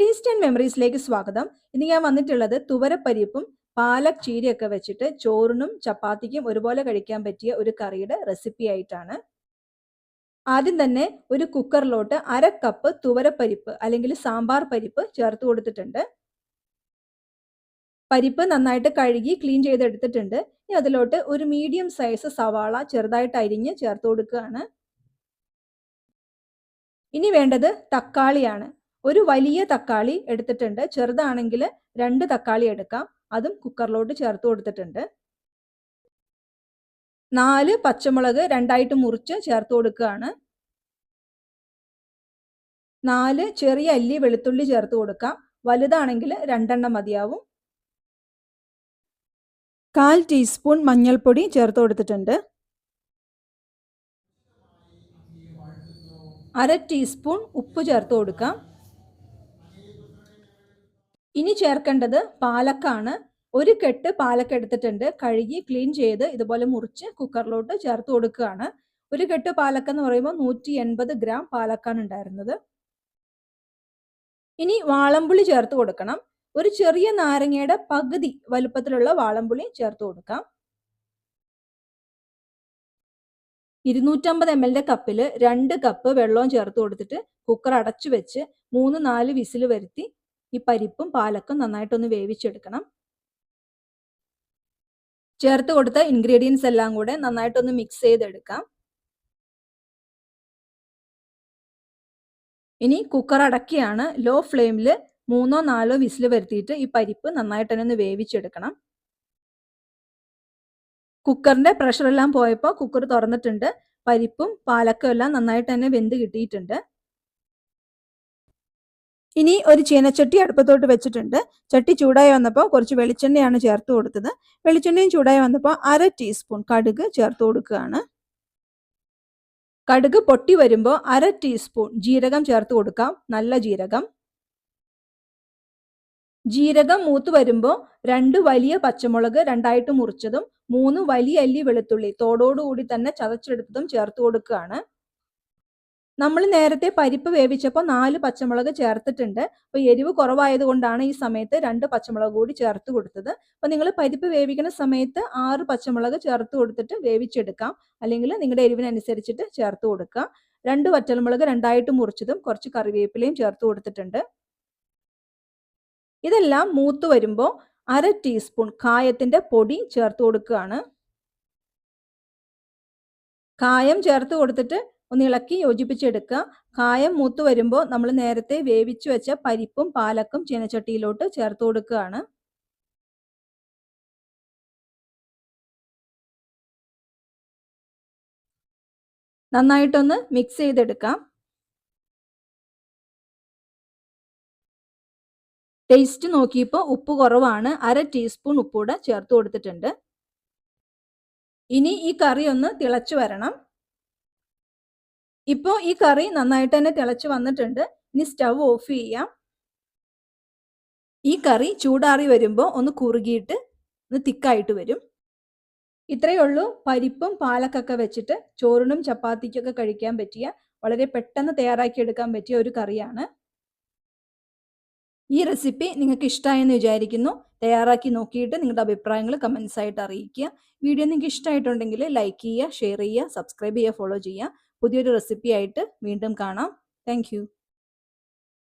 Taste and മെമ്മറീസിലേക്ക് സ്വാഗതം. ഇന്ന് ഞാൻ വന്നിട്ടുള്ളത് തുവരപ്പരിപ്പും പാലക് ചീരയൊക്കെ വെച്ചിട്ട് ചോറിനും ചപ്പാത്തിക്കും ഒരുപോലെ കഴിക്കാൻ പറ്റിയ ഒരു കറിയുടെ റെസിപ്പി ആയിട്ടാണ്. ആദ്യം തന്നെ ഒരു കുക്കറിലോട്ട് അര കപ്പ് തുവരപ്പരിപ്പ് അല്ലെങ്കിൽ സാമ്പാർ പരിപ്പ് ചേർത്ത് കൊടുത്തിട്ടുണ്ട്. പരിപ്പ് നന്നായിട്ട് കഴുകി ക്ലീൻ ചെയ്തെടുത്തിട്ടുണ്ട്. ഇനി അതിലോട്ട് ഒരു മീഡിയം സൈസ് സവാള ചെറുതായിട്ട് അരിഞ്ഞ് ചേർത്ത് കൊടുക്കുകയാണ്. ഇനി വേണ്ടത് തക്കാളിയാണ്. ഒരു വലിയ തക്കാളി എടുത്തിട്ടുണ്ട്. ചെറുതാണെങ്കിൽ രണ്ട് തക്കാളി എടുക്കാം. അതും കുക്കറിലോട്ട് ചേർത്ത് കൊടുത്തിട്ടുണ്ട്. നാല് പച്ചമുളക് രണ്ടായിട്ട് മുറിച്ച് ചേർത്ത് കൊടുക്കുകയാണ്. നാല് ചെറിയ അല്ലി വെളുത്തുള്ളി ചേർത്ത് കൊടുക്കാം. വലുതാണെങ്കിൽ രണ്ടെണ്ണം മതിയാവും. കാൽ ടീസ്പൂൺ മഞ്ഞൾപ്പൊടി ചേർത്ത് കൊടുത്തിട്ടുണ്ട്. അര ടീസ്പൂൺ ഉപ്പ് ചേർത്ത് കൊടുക്കാം. ഇനി ചേർക്കേണ്ടത് പാലക്കാണ്. ഒരു കെട്ട് പാലക്ക എടുത്തിട്ടുണ്ട്. കഴുകി ക്ലീൻ ചെയ്ത് ഇതുപോലെ മുറിച്ച് കുക്കറിലോട്ട് ചേർത്ത് കൊടുക്കുകയാണ്. ഒരു കെട്ട് പാലക്ക എന്ന് പറയുമ്പോൾ നൂറ്റി എൺപത് ഗ്രാം പാലക്കാണ് ഉണ്ടായിരുന്നത്. ഇനി വാളംപുളി ചേർത്ത് കൊടുക്കണം. ഒരു ചെറിയ നാരങ്ങയുടെ പകുതി വലുപ്പത്തിലുള്ള വാളംപുളി ചേർത്ത് കൊടുക്കാം. ഇരുന്നൂറ്റമ്പത് എം എല്ലിന്റെ കപ്പിൽ രണ്ട് കപ്പ് വെള്ളവും ചേർത്ത് കൊടുത്തിട്ട് കുക്കർ അടച്ചു വെച്ച് മൂന്ന് നാല് വിസിൽ വരുത്തി ഈ പരിപ്പും പാലക്കും നന്നായിട്ടൊന്ന് വേവിച്ചെടുക്കണം. ചേർത്ത് കൊടുത്ത ഇൻഗ്രീഡിയൻസ് എല്ലാം കൂടെ നന്നായിട്ടൊന്ന് മിക്സ് ചെയ്തെടുക്കാം. ഇനി കുക്കർ അടക്കിയാണ് ലോ ഫ്ലെയിമിൽ മൂന്നോ നാലോ വിസിൽ വരുത്തിയിട്ട് ഈ പരിപ്പ് നന്നായിട്ട് തന്നെ ഒന്ന് വേവിച്ചെടുക്കണം കുക്കറിന്റെ പ്രഷറെല്ലാം പോയപ്പോൾ കുക്കർ തുറന്നിട്ടുണ്ട്. പരിപ്പും പാലക്കും എല്ലാം നന്നായിട്ട് തന്നെ വെന്ത് കിട്ടിയിട്ടുണ്ട്. ഇനി ഒരു ചീനച്ചട്ടി അടുപ്പത്തോട്ട് വെച്ചിട്ടുണ്ട്. ചട്ടി ചൂടായി വന്നപ്പോൾ കുറച്ച് വെളിച്ചെണ്ണയാണ് ചേർത്ത് കൊടുത്തത്. വെളിച്ചെണ്ണയും ചൂടായി വന്നപ്പോൾ അര ടീസ്പൂൺ കടുക് ചേർത്ത് കൊടുക്കുകയാണ്. കടുക് പൊട്ടി വരുമ്പോൾ അര ടീസ്പൂൺ ജീരകം ചേർത്ത് കൊടുക്കാം. നല്ല ജീരകം. ജീരകം മൂത്ത് വരുമ്പോൾ രണ്ട് വലിയ പച്ചമുളക് രണ്ടായിട്ട് മുറിച്ചതും മൂന്ന് വലിയ അല്ലി വെളുത്തുള്ളി തോടോടുകൂടി തന്നെ ചതച്ചെടുത്തതും ചേർത്ത് കൊടുക്കുകയാണ്. നമ്മൾ നേരത്തെ പരിപ്പ് വേവിച്ചപ്പോൾ നാല് പച്ചമുളക് ചേർത്തിട്ടുണ്ട്. അപ്പോൾ എരിവ് കുറവായതുകൊണ്ടാണ് ഈ സമയത്ത് രണ്ട് പച്ചമുളക് കൂടി ചേർത്ത് കൊടുത്തത്. അപ്പോൾ നിങ്ങൾ പരിപ്പ് വേവിക്കുന്ന സമയത്ത് ആറ് പച്ചമുളക് ചേർത്ത് കൊടുത്തിട്ട് വേവിച്ചെടുക്കാം. അല്ലെങ്കിൽ നിങ്ങളുടെ എരിവിനനുസരിച്ചിട്ട് ചേർത്ത് കൊടുക്കാം. രണ്ട് വറ്റൽമുളക് രണ്ടായിട്ട് മുറിച്ചതും കുറച്ച് കറിവേപ്പിലയും ചേർത്ത് കൊടുത്തിട്ടുണ്ട്. ഇതെല്ലാം മൂത്ത് വരുമ്പോൾ അര ടീസ്പൂൺ കായത്തിന്റെ പൊടി ചേർത്ത് കൊടുക്കുകയാണ്. കായം ചേർത്ത് കൊടുത്തിട്ട് ഒന്ന് ഇളക്കി യോജിപ്പിച്ചെടുക്കുക. കായം മൂത്ത് വരുമ്പോൾ നമ്മൾ നേരത്തെ വേവിച്ചു വെച്ച പരിപ്പും പാലക്കും ചീനച്ചട്ടിയിലോട്ട് ചേർത്ത് കൊടുക്കുകയാണ്. നന്നായിട്ടൊന്ന് മിക്സ് ചെയ്തെടുക്കാം. ടേസ്റ്റ് നോക്കിയപ്പോൾ ഉപ്പ് കുറവാണ്. അര ടീസ്പൂൺ ഉപ്പൂടെ ചേർത്ത് കൊടുത്തിട്ടുണ്ട്. ഇനി ഈ കറി ഒന്ന് തിളച്ചു വരണം. ഇപ്പോൾ ഈ കറി നന്നായിട്ട് തന്നെ തിളച്ച് വന്നിട്ടുണ്ട്. ഇനി സ്റ്റവ് ഓഫ് ചെയ്യാം. ഈ കറി ചൂടാറി വരുമ്പോൾ ഒന്ന് കുറുകിയിട്ട് ഒന്ന് തിക്കായിട്ട് വരും. ഇത്രയേ ഉള്ളൂ. പരിപ്പും പാലക്കൊക്കെ വെച്ചിട്ട് ചോറിനും ചപ്പാത്തിക്കൊക്കെ കഴിക്കാൻ പറ്റിയ വളരെ പെട്ടെന്ന് തയ്യാറാക്കി എടുക്കാൻ പറ്റിയ ഒരു കറിയാണ്. ഈ റെസിപ്പി നിങ്ങൾക്ക് ഇഷ്ടമായെന്ന് വിചാരിക്കുന്നു. തയ്യാറാക്കി നോക്കിയിട്ട് നിങ്ങളുടെ അഭിപ്രായങ്ങൾ കമൻസ് ആയിട്ട് അറിയിക്കുക. വീഡിയോ നിങ്ങൾക്ക് ഇഷ്ടമായിട്ടുണ്ടെങ്കിൽ ലൈക്ക് ചെയ്യുക ഷെയർ ചെയ്യുക സബ്സ്ക്രൈബ് ചെയ്യുക ഫോളോ ചെയ്യുക. പുതിയൊരു റെസിപ്പി ആയിട്ട് വീണ്ടും കാണാം. താങ്ക്